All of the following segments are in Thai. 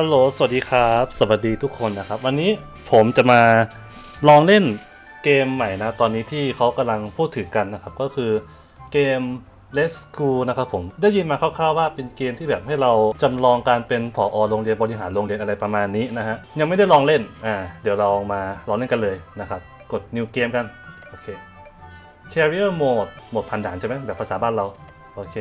ฮัลโหล สวัสดีครับ สวัสดีทุกคนนะครับ วันนี้ผมจะมาลองเล่นเกมใหม่นะ ตอนนี้ที่เขากำลังพูดถึงกันนะครับ ก็คือเกม Let's School นะครับผม ได้ยินมาคร่าวๆว่าเป็นเกมที่แบบให้เราจำลองการเป็นผอโรงเรียนบริหารโรงเรียนอะไรประมาณนี้นะฮะ ยังไม่ได้ลองเล่น อ่า เดี๋ยวเรามาลองเล่นกันเลยนะครับ กด New Game กัน โอเค Career Mode โหมดพันด่านใช่ไหมแบบภาษาบ้านเรา โอเค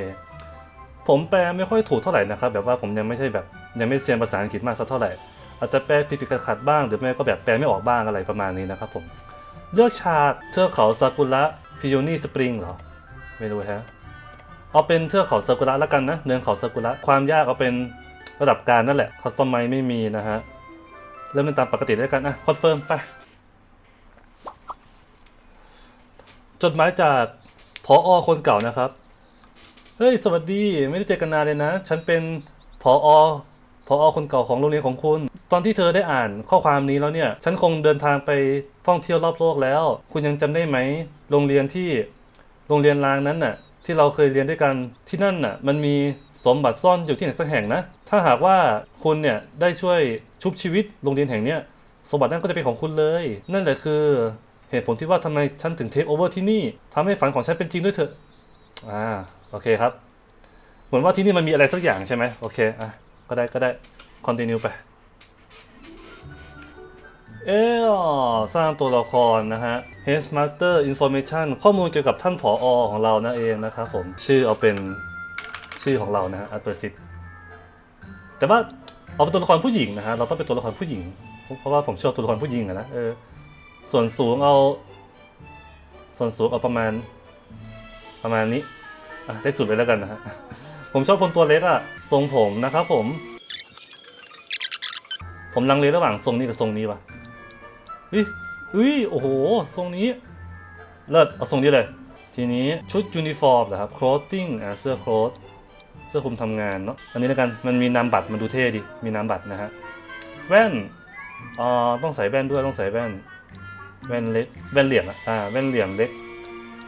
ผมแปลไม่ค่อยถูกเท่าไหร่นะครับแบบว่าผมยังไม่ใช่แบบยังไม่เซียนภาษาอังกฤษมากสักเท่าไหร่อาจจะแปลผิดๆขัดบ้างหรือไม่ก็แบบแปลไม่ออกบ้างอะไรประมาณนี้นะครับผมเลือกฉากเทือกเขาซากุระพิโยนี่สปริงเหรอไม่รู้ฮะเอาเป็นเทือกเขาซากุระแล้วกันนะเนินเขาซากุระความยากเอาเป็นระดับกลารนั่นแหละคัสตอมไมไม่มีนะฮะเริ่มเป็นตามปกติแล้วกันอะคอนเฟิร์มไปจดหมายจากพออคนเก่านะครับ เฮ้ย สวัสดี ไม่ได้เจอกันนานเลยนะ ฉันเป็นผอผออคนเก่าของโรงเรียนของคุณ ตอนที่เธอได้อ่านข้อความนี้แล้วเนี่ย ฉันคงเดินทางไปท่องเที่ยวรอบโลกแล้ว คุณยังจำได้ไหม โรงเรียนที่ โรงเรียนรางนั้นน่ะ ที่เราเคยเรียนด้วยกัน ที่นั่นน่ะ มันมีสมบัติซ่อนอยู่ที่ไหนสักแห่งนะ ถ้าหากว่าคุณเนี่ยได้ช่วยชุบชีวิตโรงเรียนแห่งเนี้ย สมบัตินั้นก็จะเป็นของคุณเลย นั่นแหละคือ เหตุผลที่ว่าทำไมฉันถึงเทคโอเวอร์ที่นี่ทำให้ฝันของฉันเป็นจริงด้วยเถอะ อ่า โอเคครับ เหมือนว่าที่นี่มันมีอะไรสักอย่างใช่ไหมโอเคอะก็ได้ก็ได้คอนติเนียไป เออสร้างตัวละครนะฮะ Headmaster Information ข้อมูลเกี่ยวกับท่านผออของเรานั่นเองนะครับผม ชื่อเอาเป็นชื่อของเรานะฮะอัตเปอร์ซิตแต่ว่าเอาเป็นตัวละครผู้หญิงนะฮะ เราต้องเป็นตัวละครผู้หญิง เพราะว่าผมชอบตัวละครผู้หญิงอะนะเออส่วนสูงเอา ส่วนสูงเอาประมาณประมาณนี้ เล็กสุดเลยแล้วกันนะฮะ ผมชอบคนตัวเล็กอะทรงผมนะครับผม ผมลังเลระหว่างทรงนี้กับทรงนี้วะอุ้ยอุ้ยโอ้โห ทรงนี้ เลิศเอาทรงนี้เลย ทีนี้ชุดยูนิฟอร์มนะครับ clothing อ่าเสื้อโค้ทเสื้อคลุมทำงานเนาะ อันนี้แล้วกัน มันมีนามบัตร มันดูเท่ดี มีนามบัตรนะฮะ แว่นอ่าต้องใส่แว่นด้วย ต้องใส่แว่น แว่นเล็ก แว่นเหลี่ยมอะอ่า แว่นเหลี่ยมเล็ก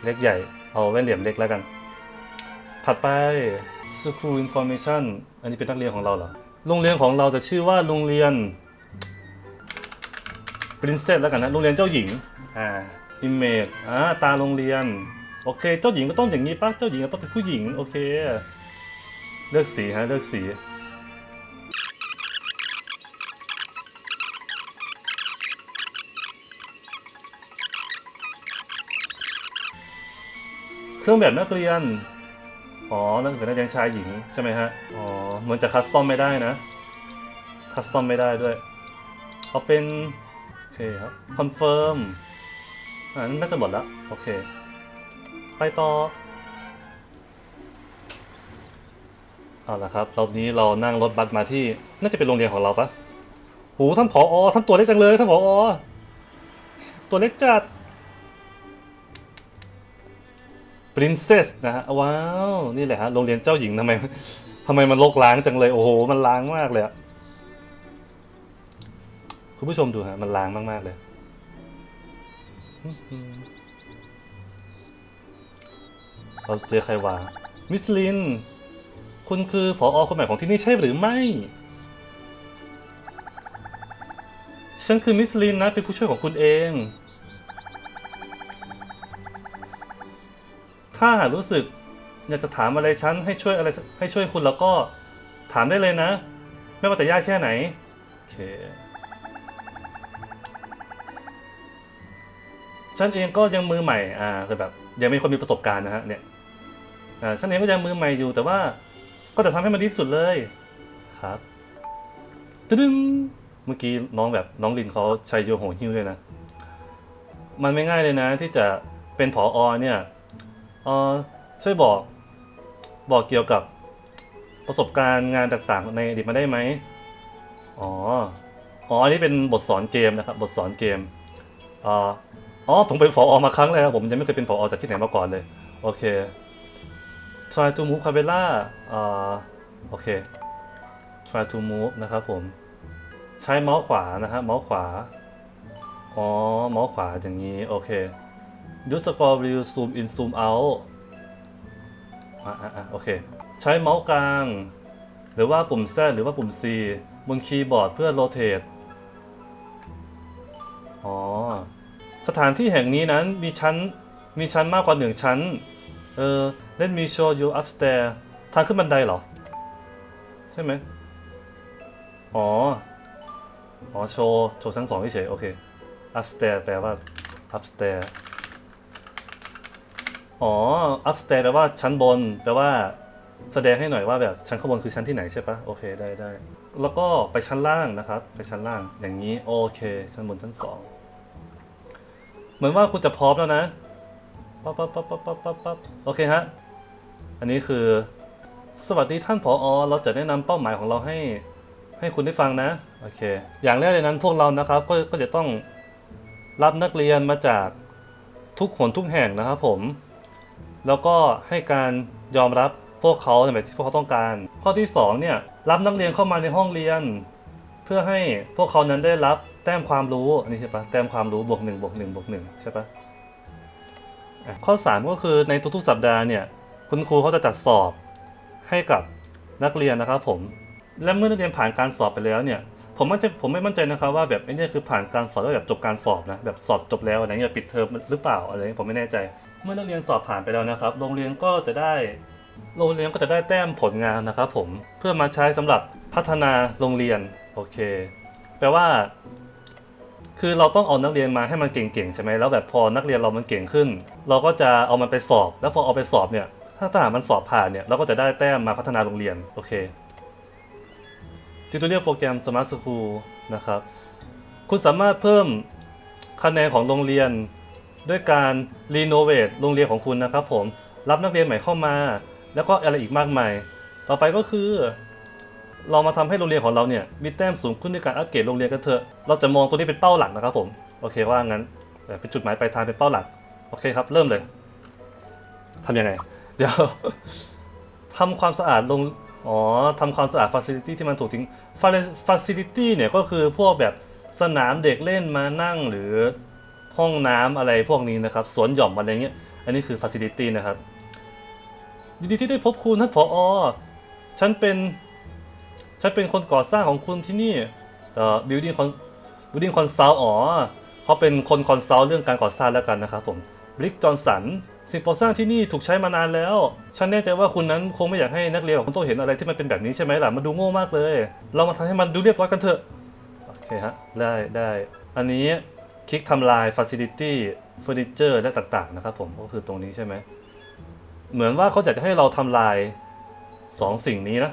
เล็กใหญ่ เอาแว่นเหลี่ยมเล็กแล้วกัน ถัดไป School Information อันนี้เป็นนักเรียนของเราเหรอ โรงเรียนของเราจะชื่อว่าโรงเรียน Princess แล้วกันนะ โรงเรียนเจ้าหญิง อ่า Image อ่า ตาโรงเรียน โอเค เจ้าหญิงก็ต้องอย่างนี้ปะเจ้าหญิงก็ต้องเป็นผู้หญิง โอเค เลือกสีฮะ เลือกสีเครื่องแบบนักเรียน อ๋อนั่นเป็นนักเรียนชายหญิงใช่ไหมฮะ อ๋อเหมือนจะคัสตอมไม่ได้นะ คัสตอมไม่ได้ด้วยเอาเป็น โอเคครับ คอนเฟิร์ม อ่านั่นน่าจะหมดแล้ว โอเค ไปต่อ เอาละครับรอบนี้เรานั่งรถบัสมาที่ น่าจะเป็นโรงเรียนของเราปะโหท่านผออท่านตัวเล็กจังเลยท่านผออตัวเล็กจัด Princess นะฮะว้าวนี่แหละฮะโรงเรียนเจ้าหญิงทำไมทำไมมันรกล้างจังเลย โอ้โห มันล้างมากเลยอะคุณผู้ชมดูฮะมันล้างมาก ๆ เลย เราเจอใครวะมิสลิน คุณคือผออคนใหม่ของที่นี่ใช่หรือไม่ ฉันคือมิสลินนะ เป็นผู้ช่วยของคุณเอง ถ้าหารู้สึกอยากจะถามอะไรฉันให้ช่วยอะไรให้ช่วยคุณแล้วก็ถามได้เลยนะ ไม่ว่าแต่ยากแค่ไหน โอเค ฉันเองก็ยังมือใหม่ อ่าคือแบบยังไม่คนมีประสบการณ์นะฮะเนี่ย อ่า ฉันเองก็ยังมือใหม่อยู่แต่ว่าก็จะทำให้มันดีที่สุดเลย ครับตึ้งเมื่อกี้น้องแบบน้องลินเขาใช้โยโหฮิ้วด้วยนะ มันไม่ง่ายเลยนะ ที่จะเป็นผออเนี่ย ออช่วยบอกบอกเกี่ยวกับประสบการณ์งานต่างๆในอดีตมาได้ไหมอ๋อ อ๋อ อันนี้เป็นบทสอนเกมนะครับ บทสอนเกมอ่าอ๋อผมเป็นผออมาครั้งแรกครับผมยังไม่เคยเป็นผออจากที่ไหนมาก่อนเลย โอเค try to move camera อ่าโอเค try to move นะครับผม ใช้เมาส์ขวานะฮะเมาส์ขวา อ๋อ เมาส์ขวาอย่างนี้ โอเค use scroll wheel zoom in zoom out อะอะอะโอเค ใช้เมาส์กลาง หรือว่าปุ่ม Z หรือว่าปุ่ม C บนคีย์บอร์ดเพื่อโรเตทอ๋อ สถานที่แห่งนี้นั้นมีชั้น มีชั้นมากกว่าหนึ่งชั้น เออ let me show you upstairs ทางขึ้นบันไดเหรอ ใช่ไหม อ๋อ อ๋อ โชว์ โชว์ชั้นสองเฉยโอเค upstairs แปลว่า upstairs อ๋อ upstairs แปลว่าชั้นบนแปลว่าแสดงให้หน่อยว่าแบบชั้นข้างบนคือชั้นที่ไหนใช่ปะโอเคได้ได้แล้วก็ไปชั้นล่างนะครับ ไปชั้นล่างอย่างนี้โอเค ชั้นบนชั้นสองเหมือนว่าคุณจะพร้อมแล้วนะปั๊บปั๊บปั๊บปั๊บปั๊บปั๊บปั๊บโอเคฮะอันนี้คือ สวัสดีท่านผออเราจะแนะนำเป้าหมายของเราให้ ให้คุณได้ฟังนะโอเค อย่างแรกเลยนั้นพวกเรานะครับ ก็ก็จะต้องรับนักเรียนมาจากทุกหนทุกแห่งนะครับผม แล้วก็ให้การยอมรับพวกเขาในแบบที่พวกเขาต้องการ ข้อที่สองเนี่ยรับนักเรียนเข้ามาในห้องเรียน เพื่อให้พวกเขานั้นได้รับแต้มความรู้อันนี้ใช่ปะแต้มความรู้บวกหนึ่งบวกหนึ่งบวกหนึ่งใช่ปะอะข้อสามก็คือในทุกๆสัปดาห์เนี่ยคุณครูเขาจะจัดสอบให้กับนักเรียนนะครับผม และเมื่อนักเรียนผ่านการสอบไปแล้วเนี่ย ผมมั่นใจผมไม่มั่นใจนะครับว่าแบบไอ้นี่คือผ่านการสอบแล้วแบบจบการสอบนะแบบสอบจบแล้วอะไรเงี้ยปิดเทอมหรือเปล่าอะไรเงี้ยผมไม่แน่ใจ เมื่อนักเรียนสอบผ่านไปแล้วนะครับ โรงเรียนก็จะได้ โรงเรียนก็จะได้แต้มผลงานนะครับผมเพื่อมาใช้สำหรับพัฒนาโรงเรียนโอเค แปลว่า คือเราต้องเอานักเรียนมาให้มันเก่งๆใช่ไหมแล้วแบบพอนักเรียนเรามันเก่งขึ้น เราก็จะเอามันไปสอบ แล้วพอเอาไปสอบเนี่ยถ้าทหารมันสอบผ่านเนี่ยเราก็จะได้แต้มมาพัฒนาโรงเรียนโอเค ทิวตอเรียโปรแกรม Smart School นะครับ คุณสามารถเพิ่มคะแนนของโรงเรียน ด้วยการรีโนเวทโรงเรียนของคุณนะครับผม รับนักเรียนใหม่เข้ามา แล้วก็อะไรอีกมากมาย ต่อไปก็คือ เรามาทำให้โรงเรียนของเราเนี่ยมีแต้มสูงขึ้นด้วยการอัปเกรดโรงเรียนกันเถอะ เราจะมองตัวนี้เป็นเป้าหลักนะครับผม โอเคว่างั้น เป็นจุดหมายปลายทางเป็นเป้าหลัก โอเคครับ เริ่มเลยทำยังไง เดี๋ยวทำความสะอาดลง อ๋อทำความสะอาดฟ a ซิลิตี้ที่มันถูกทิ้งฟ a ซิลิตี้เนี่ยก็คือพวกแบบสนามเด็กเล่นมานั่งหรือห้องน้ำอะไรพวกนี้นะครับ สวนหย่อมอะไรเงี้ย อันนี้คือฟ a ซิลิตี้นะครับ ยินดีที่ได้พบคุณท่านผอฉันเป็น ฉันเป็นคนก่อสร้างของคุณที่นี่ เอ่อ building con building consult อ๋อเขาเป็นคนคอนซัลท์เรื่องการก่อสร้างแล้วกันนะครับผมบริกจอนสัน สิ่งก่อสร้างที่นี่ถูกใช้มานานแล้ว ฉันแน่ใจว่าคุณนั้นคงไม่อยากให้นักเรียนของคุณโตเห็นอะไรที่มันเป็นแบบนี้ใช่ไหมล่ะ มันดูโง่มากเลย เรามาทำให้มันดูเรียบร้อยกันเถอะ โอเคฮะ ได้ได้ อันนี้คลิกทำลาย facility furniture และต่างๆ นะครับผม ก็คือตรงนี้ใช่ไหม เหมือนว่าเขาอยากจะให้เราทำลายสองสิ่งนี้นะ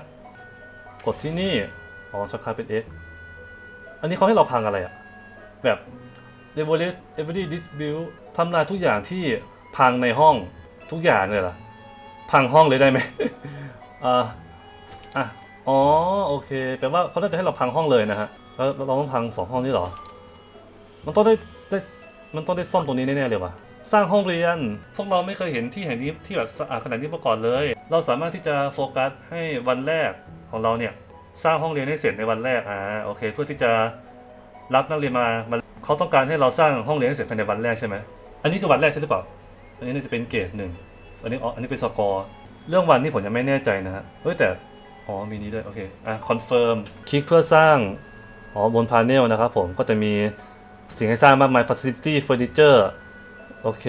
กดที่นี่ อ๋อชักคาเป็น X อันนี้เขาให้เราพังอะไรอะแบบ demolish every dispute ทำลายทุกอย่างที่ พังในห้องทุกอย่างเลยเหรอพังห้องเลยได้ไหมอ่าอะอ๋อโอเคแปลว่าเขาน่าจะให้เราพังห้องเลยนะฮะแล้วแล้วเราต้องพังสองห้องนี้เหรอ มันต้องได้ได้มันต้องได้ซ่อมตรงนี้แน่ๆเลยว่ะสร้างห้องเรียน พวกเราไม่เคยเห็นที่แห่งนี้ที่แบบสะอาดขนาดนี้มาก่อนเลย เราสามารถที่จะโฟกัสให้วันแรกของเราเนี่ยสร้างห้องเรียนให้เสร็จในวันแรกอ่าโอเค เพื่อที่จะรับนักเรียนมามาเขาต้องการให้เราสร้างห้องเรียนให้เสร็จภายในวันแรกใช่ไหมอันนี้คือวันแรกใช่หรือเปล่า อันนี้น่าจะเป็นเกรดหนึ่งอันนี้อ๋ออันนี้เป็นสกอร์ เรื่องวันนี่ผมยังไม่แน่ใจนะฮะ เฮ้ยแต่ อ๋อมีนี้ด้วย โอเค อะคอนเฟิร์ม คลิกเพื่อสร้าง อ๋อบนพาเนลนะครับผม ก็จะมีสิ่งให้สร้างมากมาย facility furniture โอเค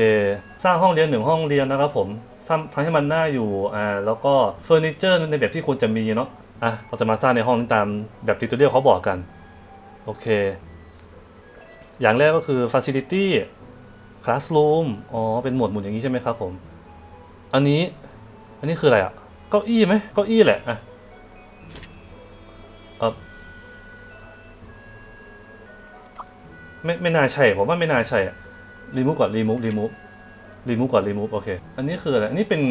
สร้างห้องเรียนหนึ่งห้องเรียนนะครับผมสร้างทำให้มันน่าอยู่ อ่า แล้วก็เฟอร์นิเจอร์ในแบบที่ควรจะมีเนาะ อะ เราจะมาสร้างในห้องตามแบบทิวตอเรียลเขาบอกกัน โอเค อย่างแรกก็คือ facility classroom อ๋อ เป็นหมวดหมู่อย่างนี้ใช่ไหมครับผม อันนี้ อันนี้คืออะไรอะ เก้าอี้ไหมเก้าอี้แหละ อะเออไม่ ไม่น่าใช่ ผมว่าไม่น่าใช่อะรีมูฟก่อนรีมูฟรีมูฟรีมูฟก่อนรีมูฟโอเค อันนี้คืออะไร อันนี้เป็น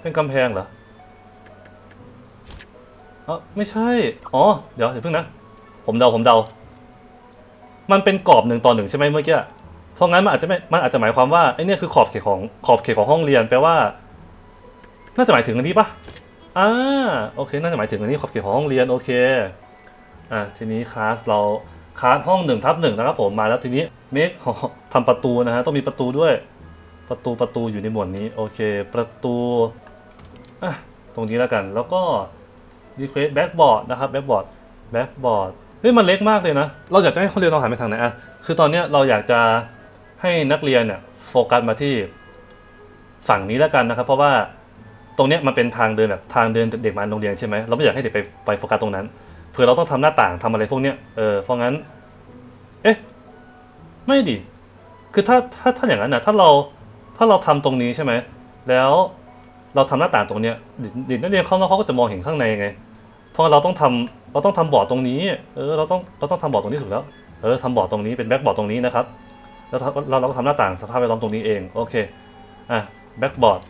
เป็นกำแพงเหรอเออไม่ใช่ อ๋อ เดี๋ยวเดี๋ยวเพิ่งนะ ผมเดา ผมเดา มันเป็นกรอบหนึ่งต่อหนึ่งใช่ไหมเมื่อกี้ เพราะงั้นมันอาจจะไม่ มันอาจจะหมายความว่าไอ้เนี่ยคือขอบเขตของขอบเขตของห้องเรียนแปลว่า น่าจะหมายถึงอันนี้ปะอ่าโอเค น่าจะหมายถึงอันนี้ขอบเขตของห้องเรียนโอเคอะทีนี้คลาสเราคลาสห้องหนึ่งทับหนึ่งนะครับผมมาแล้วทีนี้เมคทำประตูนะฮะต้องมีประตูด้วย ประตูประตูอยู่ในหมวดนี้โอเค ประตูอะตรงนี้แล้วกันแล้วก็รีเควสแบ็กบอร์ดนะครับแบ็กบอร์ดแบ็กบอร์ดเฮ้ยมันเล็กมากเลยนะ เราอยากจะให้เขาเรียนเราหันไปทางไหนอะคือตอนเนี้ยเราอยากจะ ให้นักเรียนเนี่ยโฟกัสมาที่ฝั่งนี้แล้วกันนะครับ เพราะว่าตรงเนี้ยมันเป็นทางเดินแบบทางเดินเด็กมาโรงเรียนใช่ไหมเราไม่อยากให้เด็กไปไปโฟกัสตรงนั้นเผื่อเราต้องทำหน้าต่างทำอะไรพวกเนี้ยเออเพราะงั้น เอ๊ะไม่ดิคือถ้าถ้าถ้าอย่างนั้นนะถ้าเราถ้าเราทำตรงนี้ใช่ไหมแล้วเราทำหน้าต่างตรงเนี้ยเด็กนักเรียนเข้านอกเขาก็จะมองเห็นข้างในไงเพราะเราต้องทำเราต้องทำบอร์ดตรงนี้ เออเราต้องเราต้องทำบอร์ดตรงนี้ถูกแล้ว เออทำบอร์ดตรงนี้เป็นแบ็กบอร์ดตรงนี้นะครับ แล้วเราเราก็ทำหน้าต่างสภาพแวดล้อมตรงนี้เอง โอเค อะแบ็กบอร์ด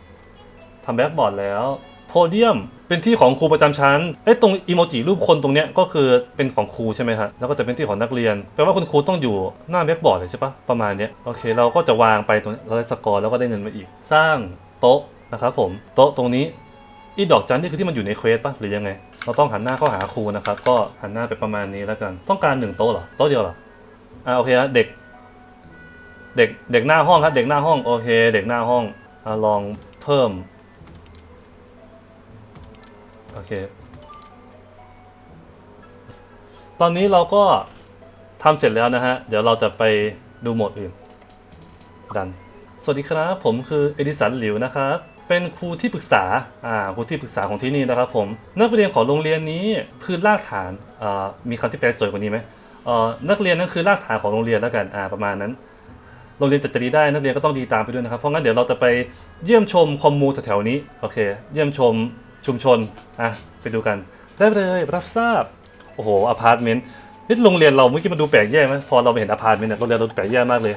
ทำแบ็กบอร์ดแล้วโพเดียมเป็นที่ของครูประจำชั้นเอ้ตรงอีโมจิรูปคนตรงเนี้ยก็คือเป็นของครูใช่ไหมฮะแล้วก็จะเป็นที่ของนักเรียนแปลว่าคุณครูต้องอยู่หน้าแบ็กบอร์ดเลยใช่ปะประมาณเนี้ยโอเค เราก็จะวางไปตรงนี้เราได้สกอร์แล้วก็ได้เงินมาอีก สร้างโต๊ะนะครับผมโต๊ะตรงนี้อีดอกจันนี่คือที่มันอยู่ในเควสปะหรือยังไง เราต้องหันหน้าเข้าหาครูนะครับก็หันหน้าไปประมาณนี้แล้วกัน ต้องการหนึ่งโต๊ะเหรอโต๊ะเดียวเหรออ่าโอเคฮะเด็ก เด็กเด็กหน้าห้องครับ เด็กหน้าห้องโอเค เด็กหน้าห้องอลองเพิ่มโอเค ตอนนี้เราก็ทำเสร็จแล้วนะฮะ เดี๋ยวเราจะไปดูโหมดอื่น ดัน สวัสดีครับ ผมคือเอดิสันหลิวนะครับ เป็นครูที่ปรึกษา อ่า ครูที่ปรึกษาของที่นี่นะครับผม นักเรียนของโรงเรียนนี้คือรากฐาน อ่า มีคำที่แปลสวยกว่านี้ไหมอ่อนักเรียนนั่นคือรากฐานของโรงเรียนแล้วกัน อ่า ประมาณนั้น โรงเรียนจัดจะดีได้นักเรียนก็ต้องดีตามไปด้วยนะครับ เพราะงั้นเดี๋ยวเราจะไปเยี่ยมชมคอมมูแถวๆนี้โอเค เยี่ยมชมชุมชนอะไปดูกัน ได้เลยรับทราบโอ้โหอพาร์ตเมนต์นี่โรงเรียนเราเมื่อกี้มันดูแปลกแย่ไหมพอเราไปเห็นอพาร์ตเมนต์เนี่ยโรงเรียนเราแปลกแย่มากเลย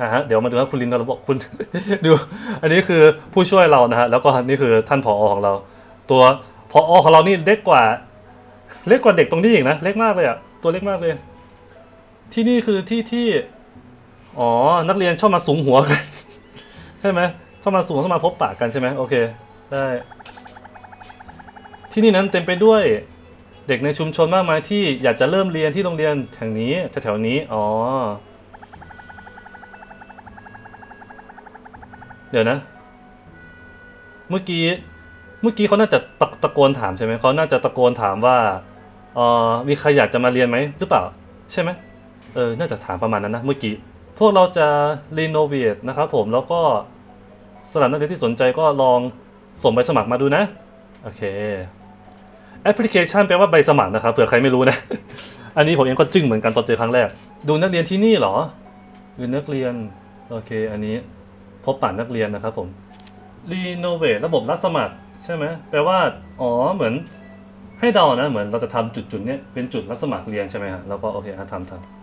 อ่าฮะเดี๋ยวมาดูว่าคุณลินเราบอกคุณดู อันนี้คือผู้ช่วยเรานะฮะแล้วก็นี่คือท่านผอของเรา ตัวผอของเรานี่เล็กกว่า เล็กกว่าเด็กตรงนี้อีกนะเล็กมากเลยอะตัวเล็กมากเลย ที่นี่คือที่ที่ อ๋อ นักเรียนชอบมาสูงหัวกัน ใช่ไหมชอบมาสูงชอบมาพบปะกันใช่ไหมโอเค ได้ ที่นี่นั้นเต็มไปด้วยเด็กในชุมชนมากมายที่อยากจะเริ่มเรียนที่โรงเรียนแห่งนี้แถวๆนี้ อ๋อ เดี๋ยวนะ เมื่อกี้เมื่อกี้เขาน่าจะตะตะโกนถามใช่ไหมเขาน่าจะตะโกนถามว่าเอ่อมีใครอยากจะมาเรียนไหมหรือเปล่า ใช่ไหมเออ น่าจะถามประมาณนั้นนะเมื่อกี้ วกเราจะรีโนเวทนะครับผมแล้วก็สำหรับนักเรียนที่สนใจก็ลองส่งใบสมัครมาดูนะ โอเคแอปพลิเคชันแปลว่าใบสมัครนะครับเผื่อใครไม่รู้นะ อันนี้ผมเองก็จึ้งเหมือนกันตอนเจอครั้งแรก ดูนักเรียนที่นี่เหรอดูนักเรียน โอเค อันนี้พบปะนักเรียนนะครับผมรีโนเวทระบบรับสมัครใช่ไหมแปลว่า อ๋อเหมือนให้เดานะ เหมือนเราจะทำจุดจุดๆเนี้ยเป็นจุดรับสมัครเรียนใช่ไหมฮะแล้วก็โอเคอะทำทำ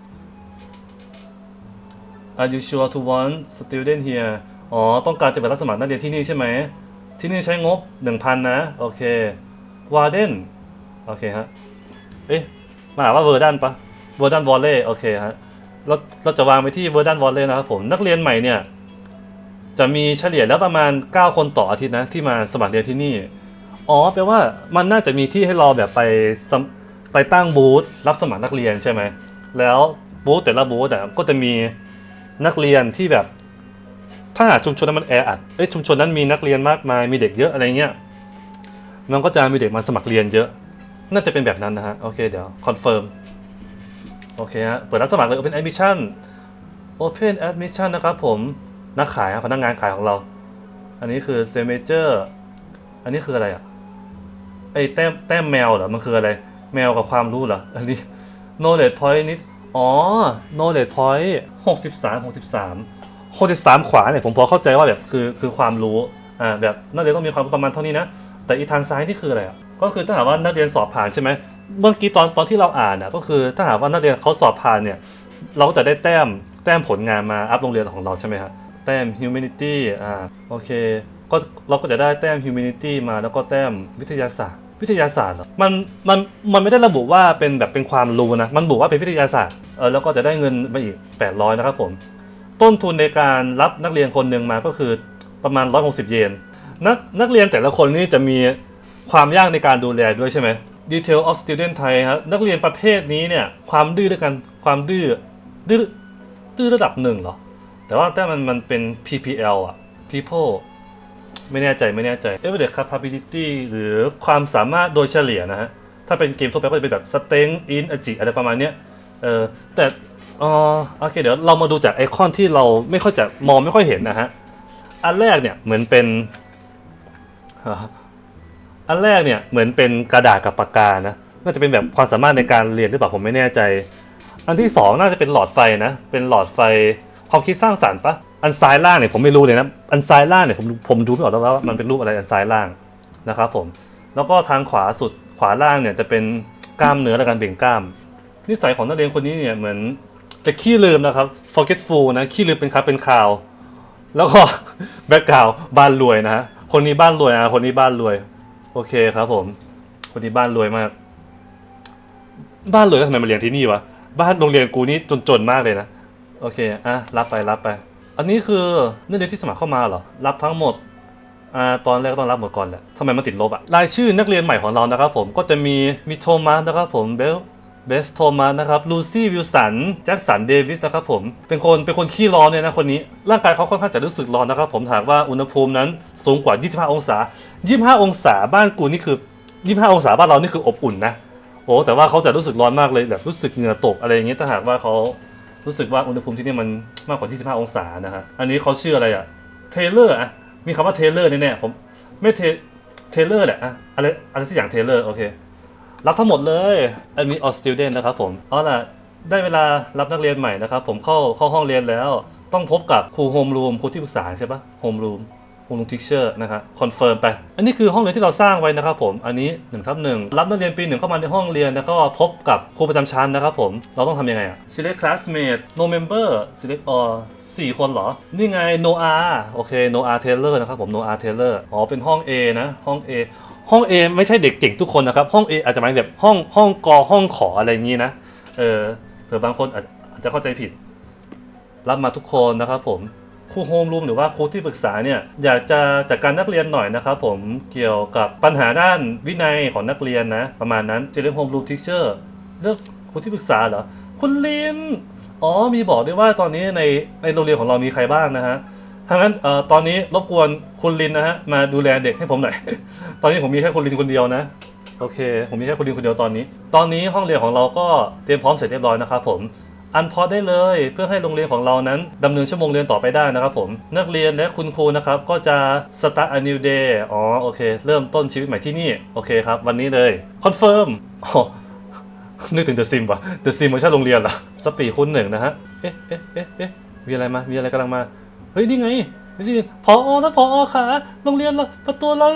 Are you sure to want student here อ๋อ ต้องการจะไปรับสมัครนักเรียนที่นี่ใช่ไหม ที่นี่ใช้งบ 1,000 นะ โอเค Warden โอเคฮะ เอ๊ะมาหาว่าเวอร์ดันปะเวอร์ดันวอลเล่โอเคฮะเราเราจะวางไปที่เวอร์ดันวอลเล่นะครับผมนักเรียนใหม่เนี่ยจะมีเฉลี่ยแล้วประมาณ 9 คนต่ออาทิตย์นะที่มาสมัครเรียนที่นี่ อ๋อแปลว่ามันน่าจะมีที่ให้รอแบบไปไปตั้งบูธรับสมัครนักเรียนใช่ไหม แล้วบูธแต่ละบูธอะก็จะมี นักเรียนที่แบบถ้าหากชุมชนนั้นมันแออัดเอ้ยชุมชนนั้นมีนักเรียนมากมายมีเด็กเยอะอะไรเงี้ยมันก็จะมีเด็กมาสมัครเรียนเยอะ น่าจะเป็นแบบนั้นนะฮะโอเคเดี๋ยวคอนเฟิร์มโอเคฮะเปิดรับสมัครเลย Open Admission Open Admission นะครับผมนักขายครับพนักงานขายของเรา อันนี้คือ s e m a j o r อันนี้คืออะไรอะไอแต้มแต้มแมวเหรอมันคืออะไร แมวกับความรู้เหรออันนี้ knowledge point นิด อ๋อ knowledge point หกสิบสามหกสิบสามหกสิบสามขวาเนี่ยผมพอเข้าใจว่าแบบคือคือความรู้อ่าแบบนักเรียนต้องมีความรู้ประมาณเท่านี้นะ แต่อีทางซ้ายนี่คืออะไรอะก็คือถ้าหากว่านักเรียนสอบผ่านใช่ไหมเมื่อกี้ตอนตอนที่เราอ่านอะก็คือถ้าหากว่านักเรียนเขาสอบผ่านเนี่ยเราก็จะได้แต้มแต้มผลงานมาอัพโรงเรียนของเราใช่ไหมครับแต้ม humanity อ่าโอเคก็เราก็จะได้แต้ม humanity มาแล้วก็แต้มวิทยาศาสตร์ วิทยาศาสตร์เหรอมันมันมันไม่ได้ระบุว่าเป็นแบบเป็นความรู้นะ มันบอกว่าเป็นวิทยาศาสตร์เออแล้วก็จะได้เงินมาอีก 800 นะครับผม ต้นทุนในการรับนักเรียนคนหนึ่งมาก็คือประมาณ 160 เยน นักนักเรียนแต่ละคนนี่จะมีความยากในการดูแลด้วยใช่ไหม Detail of Student ไทยครับนักเรียนประเภทนี้เนี่ยความดื้อด้วยกันความดื้อดื้อดื้อระดับหนึ่งเหรอแต่ว่าแต่มันมันเป็น PPL อะ People ไม่แน่ใจไม่แน่ใจ average capability หรือความสามารถโดยเฉลี่ยนะฮะ ถ้าเป็นเกมทั่วไปก็จะเป็นแบบ strength in agi อะไรประมาณเนี้ยเออแต่เออโอเคเดี๋ยวเรามาดูจากไอคอนที่เราไม่ค่อยจะมองไม่ค่อยเห็นนะฮะ อันแรกเนี่ยเหมือนเป็น อันแรกเนี่ยเหมือนเป็นกระดาษกับปากกานะน่าจะเป็นแบบความสามารถในการเรียนหรือเปล่าผมไม่แน่ใจ อันที่สองน่าจะเป็นหลอดไฟนะ เป็นหลอดไฟความคิดสร้างสรรค์ปะ อันซ้ายล่างเนี่ยผมไม่รู้เลยนะ อันซ้ายล่างเนี่ยผมผมดูไม่ออกแล้วว่ามันเป็นรูปอะไรอันซ้ายล่างนะครับผมแล้วก็ทางขวาสุดขวาล่างเนี่ยจะเป็นกล้ามเนื้อและการเบ่งกล้าม นิสัยของนักเรียนคนนี้เนี่ยเหมือนจะขี้ลืมนะครับ forgetful นะขี้ลืมเป็นครับเป็นข่าว แล้วก็แบ็กกราวบ้านรวยนะฮะคนนี้บ้านรวยนะคนนี้บ้านรวย โอเคครับผม คนนี้บ้านรวยมาก บ้านรวยแล้วทำไมมาเรียนที่นี่วะบ้านโรงเรียนกูนี่จนๆมากเลยนะโอเคอะรับไปรับไป อันนี้คือนักเรียนที่สมัครเข้ามาเหรอ รับทั้งหมดอ่าตอนแรกก็ต้องรับหมดก่อนแหละทำไมมันติดลบอะรายชื่อนักเรียนใหม่ของเรานะครับผมก็จะมีมีโทมัสนะครับผมเบลเบสโทมัสนะครับลูซี่วิลสันแจ็คสันเดวิสนะครับผมเป็นคนเป็นคนขี้ร้อนเนี่ยนะคนนี้ ร่างกายเขาค่อนข้างจะรู้สึกร้อนนะครับผมหากว่าอุณหภูมินั้นสูงกว่า 25 องศา 25 องศาบ้านกูนี่คือ 25 องศาบ้านเรานี่คืออบอุ่นนะโอ้แต่ว่าเขาจะรู้สึกร้อนมากเลยแบบรู้สึกเหงื่อตกอะไรอย่างเงี้ยถ้าหากว่าเขา รู้สึกว่าอุณหภูมิที่นี่มันมากกว่า 25 องศานะฮะ อันนี้เขาชื่ออะไรอะเทเลอร์อะมีคำว่าเทเลอร์แน่ๆผมไม่เทเทเลอร์แหละอะอะไรอะไรสักอย่างเทเลอร์โอเครับทั้งหมดเลยอันนี้ออสติวเดนนะครับผมเอาล่ะได้เวลารับนักเรียนใหม่นะครับผมเข้าเข้าห้องเรียนแล้ว ต้องพบกับครูโฮมรูมครูที่ปรึกษาใช่ปะโฮมรูม โฮมรูมทิเชอร์นะครับคอนเฟิร์มไป อันนี้คือห้องเรียนที่เราสร้างไว้นะครับผมอันนี้1ทับหนึ่งรับนักเรียนปีหนึ่งเข้ามาในห้องเรียนแล้วก็พบกับครูประจำชั้นนะครับผมเราต้องทำยังไงอะ select classmate no member select all สี่คนเหรอ นี่ไง Noah โอเค Noah Taylor นะครับผม Noah Taylor อ๋อเป็นห้อง A นะห้อง A ห้อง A ไม่ใช่เด็กเก่งทุกคนนะครับ ห้อง A อาจจะหมายถึงแบบห้องห้องกอห้องขออะไรอย่างนี้นะเออเผื่อบางคนอาจจะเข้าใจผิด รับมาทุกคนนะครับผม ครูโฮมรูมหรือว่าครูที่ปรึกษาเนี่ยอยากจะจัดการนักเรียนหน่อยนะครับผมเกี่ยวกับปัญหาด้านวินัยของนักเรียนนะ ประมาณนั้นจะเรียกโฮมรูมทิเชอร์เลือกครูที่ปรึกษาเหรอคุณลินอ๋อมีบอกด้วยว่าตอนนี้ในในโรงเรียนของเรามีใครบ้างนะฮะถ้างั้นเอ่อตอนนี้รบกวนคุณลินนะฮะมาดูแลเด็กให้ผมหน่อย ตอนนี้ผมมีแค่คุณลินคนเดียวนะโอเค ผมมีแค่คุณลินคนเดียวตอนนี้ ตอนนี้ห้องเรียนของเราก็เตรียมพร้อมเสร็จเรียบร้อยนะครับผม อันพอได้เลยเพื่อให้โรงเรียนของเรานั้นดำเนินชั่วโมงเรียนต่อไปได้นะครับผม นักเรียนและคุณครูนะครับก็จะ start a new day อ๋อโอเค เริ่มต้นชีวิตใหม่ที่นี่ โอเคครับ วันนี้เลยคอนเฟิร์มนึกถึงเดอะซิมว่ะเดอะซิมเวอร์ชันโรงเรียนเหรอสปีคูณหนึ่งนะฮะเอ๊ะเอ๊ะเอ๊ะเอ๊ะมีอะไรมามีอะไรกำลังมาเฮ้ยนี่ไงนี่สิพอท่านพออขาโรงเรียนเราประตูเรา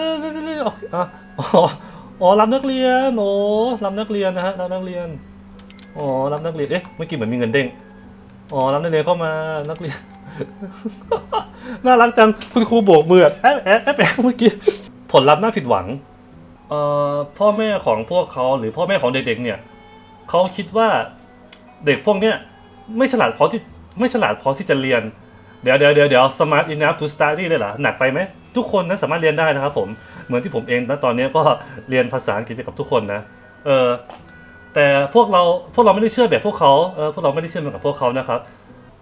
อ๋ออ๋ออ๋อรับนักเรียนโอ้รับนักเรียนนะฮะรับนักเรียน อ๋อรับนักเรียน เอ๊ะ เมื่อกี้เหมือนมีเงินเด้ง อ๋อรับนักเรียนเข้ามา นักเรียน น่ารักจัง คุณครูโบกมือแบบแอ๊ะแอ๊ะแอ๊ะแอะเมื่อกี้ ผลลัพธ์น่าผิดหวัง เอ่อ พ่อแม่ของพวกเขาหรือพ่อแม่ของเด็กๆเนี่ย เขาคิดว่าเด็กพวกเนี้ยไม่ฉลาดพอที่ไม่ฉลาดพอที่จะเรียน เดี๋ยวเดี๋ยวเดี๋ยวเดี๋ยว smart enough to study เลยเหรอ หนักไปไหม ทุกคนนั้นสามารถเรียนได้นะครับผม เหมือนที่ผมเองนะตอนนี้ก็เรียนภาษาอังกฤษไปกับทุกคนนะ เออ แต่พวกเราพวกเราไม่ได้เชื่อแบบพวกเขาเออพวกเราไม่ได้เชื่อเหมือนกับพวกเขานะครับ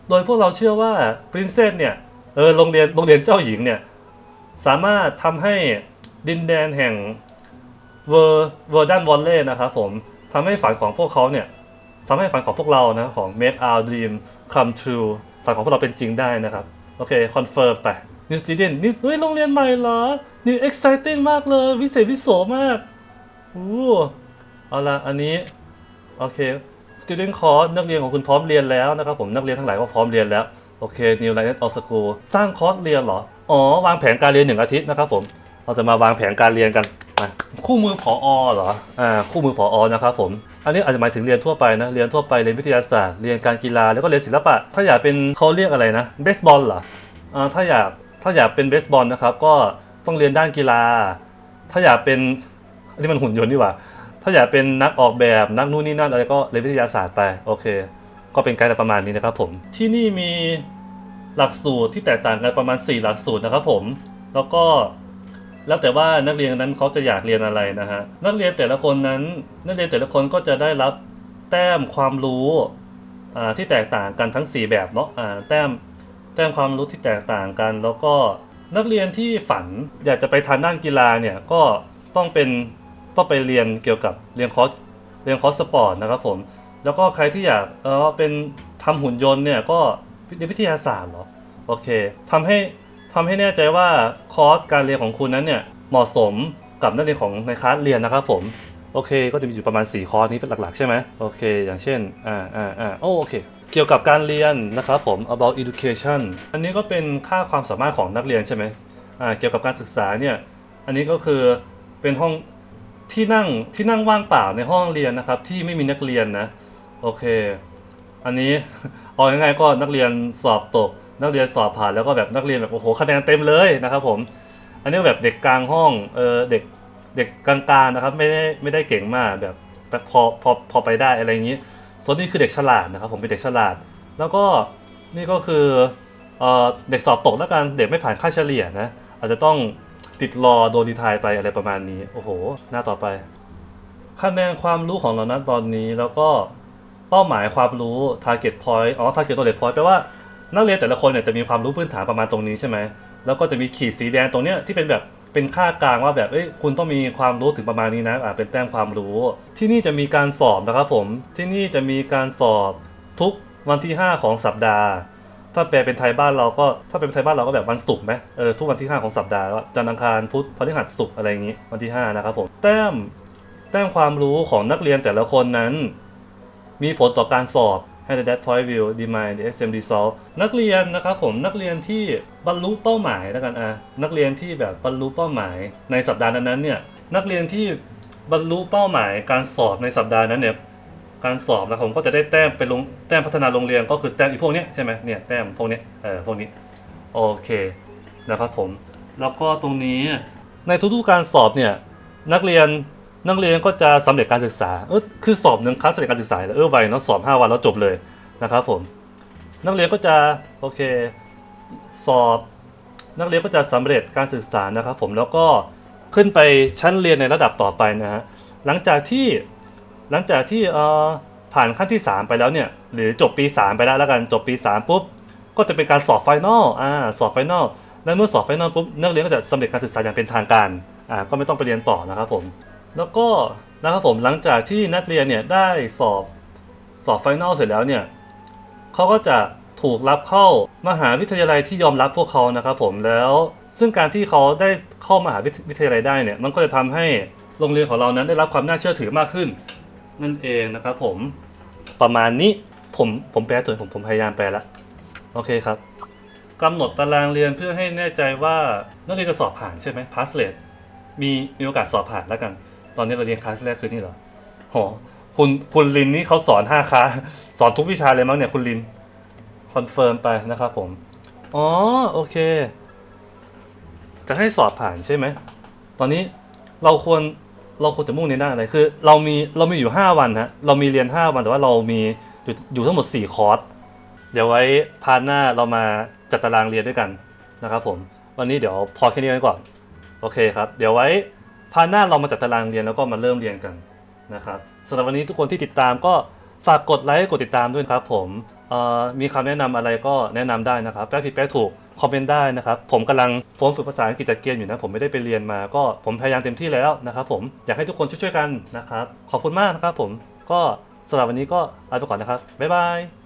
โดยพวกเราเชื่อว่า princess เนี่ยเออโรงเรียนโรงเรียนเจ้าหญิงเนี่ยสามารถทำให้ดินแดนแห่งเวอร์เวอร์ดันวอลเล่นะครับผมทำให้ฝันของพวกเขาเนี่ยทำให้ฝันของพวกเรานะของ make our dream come true ฝันของพวกเราเป็นจริงได้นะครับ โอเคคอนเฟิร์มไป New Student นี่เฮ้ยโรงเรียนใหม่เหรอนี่ exciting มากเลย วิเศษวิโสมากอู้เอาละอันนี้ โอเค Student Course นักเรียนของคุณพร้อมเรียนแล้วนะครับผมนักเรียนทั้งหลายก็พร้อมเรียนแล้วโอเค New Line of School สร้างคอร์สเรียนเหรอ อ๋อ วางแผนการเรียนหนึ่งอาทิตย์นะครับผม เราจะมาวางแผนการเรียนกัน คู่มือผออเหรอ อ่า คู่มือผอนะครับผม อันนี้อาจจะหมายถึงเรียนทั่วไปนะ เรียนทั่วไป เรียนวิทยาศาสตร์ เรียนการกีฬา แล้วก็เรียนศิลปะ ถ้าอยากเป็นเขาเรียกอะไรนะ เบสบอลเหรอ อ่า ถ้าอยาก ถ้าอยากเป็นเบสบอลนะครับ ก็ต้องเรียนด้านกีฬา ถ้าอยากเป็นอันนี้มันหุ่นยนต์ดีกว่า ถ้าอยากเป็นนักออกแบบนักนู่นนี่นั่นอะไรก็เรียนวิทยาศาสตร์ไปโอเค ก็เป็นไกด์ประมาณนี้นะครับผมที่นี่มีหลักสูตรที่แตกต่างกันประมาณ 4 หลักสูตรนะครับผม แล้วก็แล้วแต่ว่านักเรียนนั้นเขาจะอยากเรียนอะไรนะฮะนักเรียนแต่ละคนนั้น นักเรียนแต่ละคนก็จะได้รับแต้มความรู้อ่าที่แตกต่างกันทั้ง 4 แบบเนาะอ่าแต้มแต้มความรู้ที่แตกต่างกัน แล้วก็นักเรียนที่ฝันอยากจะไปทางด้านกีฬาเนี่ยก็ต้องเป็น ต้องไปเรียนเกี่ยวกับเรียนคอร์สเรียนคอร์สสปอร์ตนะครับผมแล้วก็ใครที่อยากเออเป็นทำหุ่นยนต์เนี่ยก็เรียนวิทยาศาสตร์เหรอโอเคทำให้ทำให้แน่ใจว่าคอร์สการเรียนของคุณนั้นเนี่ยเหมาะสมกับนักเรียนของในคลาสเรียนนะครับผมโอเค ก็จะมีอยู่ประมาณ 4 คอร์สนี้เป็นหลักๆ ใช่ไหมโอเค อย่างเช่นอ่าอ่าอ่าโอเค เกี่ยวกับการเรียนนะครับผม about education อันนี้ก็เป็นค่าความสามารถของนักเรียนใช่ไหมอ่าเกี่ยวกับการศึกษาเนี่ยอันนี้ก็คือเป็นห้อง ที่นั่งที่นั่งว่างเปล่าในห้องเรียนนะครับ ที่ไม่มีนักเรียนนะ โอเค อันนี้เอาง่ายๆก็นักเรียนสอบตก นักเรียนสอบผ่านแล้วก็แบบนักเรียนแบบโอ้โหคะแนนเต็มเลยนะครับผมอันนี้แบบเด็กกลางห้องเออเด็กเด็กกลางๆนะครับไม่ได้ไม่ได้เก่งมากแบบแบบพอพอพอไปได้อะไรอย่างนี้ส่วนนี้คือเด็กฉลาดนะครับ ผมเป็นเด็กฉลาด แล้วก็นี่ก็คือเอ่อเด็กสอบตกแล้วกันเด็กไม่ผ่านค่าเฉลี่ยนะอาจจะต้อง ติดรอโดนดีทายไปอะไรประมาณนี้ โอ้โห หน้าต่อไปคะแนนความรู้ของเรานั้นตอนนี้แล้วก็เป้าหมายความรู้ target point อ๋อ target target point แปลว่านักเรียนแต่ละคนเนี่ยจะมีความรู้พื้นฐานประมาณตรงนี้ใช่ไหมแล้วก็จะมีขีดสีแดงตรงเนี้ยที่เป็นแบบเป็นค่ากลางว่าแบบเอ้ยคุณต้องมีความรู้ถึงประมาณนี้นะอ่าเป็นแต้มความรู้ ที่นี่จะมีการสอบนะครับผมที่นี่จะมีการสอบทุกวันที่ 5 ของสัปดาห์ ถ้าแปลเป็นไทยบ้านเราก็ถ้าเป็นไทยบ้านเราก็แบบวันศุกร์ไหมเออทุกวันที่ 5 ของสัปดาห์ว่าจันทร์อังคารพุธพฤหัสศุกร์อะไรอย่างงี้ วันที่ 5 นะครับผม แต้มแต้มความรู้ของนักเรียนแต่ละคนนั้น มีผลต่อการสอบ ให้ the that point view demand the SM resolve นักเรียนนะครับผมนักเรียนที่บรรลุเป้าหมายแล้วกันอะนักเรียนที่แบบบรรลุเป้าหมายในสัปดาห์นั้นเนี่ยนักเรียนที่บรรลุเป้าหมายการสอบในสัปดาห์นั้นเนี่ย การสอบนะครับผมก็จะได้แต้มไปลงแต้มพัฒนาโรงเรียนก็คือแต้มอีพวกนี้ใช่ไหมเนี่ยแต้มพวกนี้เออพวกนี้โอเคนะครับผมแล้วก็ตรงนี้ในทุกๆการสอบเนี่ยนักเรียนนักเรียนก็จะสำเร็จการศึกษาเออคือสอบหนึ่งครั้งสำเร็จการศึกษาแล้วเออไวเนาะสอบ 5 วันแล้วจบเลยนะครับผมนักเรียนก็จะโอเคสอบนักเรียนก็จะสำเร็จการศึกษานะครับผมแล้วก็ขึ้นไปชั้นเรียนในระดับต่อไปนะฮะหลังจากที่ หลังจากที่เอ่อผ่านขั้นที่ 3 ไปแล้วเนี่ย หรือจบปี 3 ไปแล้วแล้วกันจบปี 3 ปุ๊บ ก็จะเป็นการสอบไฟนอลอ่าสอบไฟนอลและเมื่อสอบไฟนอลปุ๊บนักเรียนก็จะสำเร็จการศึกษาอย่างเป็นทางการอ่าก็ไม่ต้องไปเรียนต่อนะครับผม แล้วก็นะครับผมหลังจากที่นักเรียนเนี่ยได้สอบสอบไฟนอลเสร็จแล้วเนี่ยเขาก็จะถูกรับเข้ามหาวิทยาลัยที่ยอมรับพวกเขานะครับผมแล้วซึ่งการที่เขาได้เข้ามหาวิทยาลัยได้เนี่ยมันก็จะทำให้โรงเรียนของเรานั้นได้รับความน่าเชื่อถือมากขึ้น นั่นเองนะครับผมประมาณนี้ผมผมแปลตัวผมผมพยายามแปลละโอเคครับกำหนดตารางเรียนเพื่อให้แน่ใจว่านักเรียนจะสอบผ่านใช่ไหม pass rate มีมีโอกาสสอบผ่านแล้วกัน ตอนนี้เราเรียนคลาสแรกคือนี่เหรอโหคุณคุณลินนี่เขาสอนห้าคลาสสอนทุกวิชาเลยมั้งเนี่ยคุณลินคอนเฟิร์มไปนะครับผมอ๋อโอเค จะให้สอบผ่านใช่ไหมตอนนี้เราควร เราควรจะมุ่งในด้านอะไรคือ เรามีเรามีอยู่ 5 วันฮะเรามีเรียน 5 วันแต่ว่าเรามีอยู่อยู่ทั้งหมด 4 คอร์สเดี๋ยวไว้พาร์ทหน้าเรามาจัดตารางเรียนด้วยกันนะครับผมวันนี้เดี๋ยวพอแค่นี้กันก่อนโอเคครับ เดี๋ยวไว้พาร์ทหน้าเรามาจัดตารางเรียนแล้วก็มาเริ่มเรียนกันนะครับสำหรับวันนี้ทุกคนที่ติดตามก็ฝากกดไลค์กดติดตามด้วยครับผมมีคำแนะนำอะไรก็แนะนำได้นะครับแป๊บผิดแป๊บถูก คอมเมนต์ได้นะครับ ผมกำลังโฟมฝึกภาษาอังกฤษจากเกมอยู่นะ ผมไม่ได้ไปเรียนมา ก็ผมพยายามเต็มที่แล้วนะครับผม อยากให้ทุกคนช่วยๆกันนะครับ ขอบคุณมากนะครับผม ก็สำหรับวันนี้ก็ลาไปก่อนนะครับ บ๊ายบาย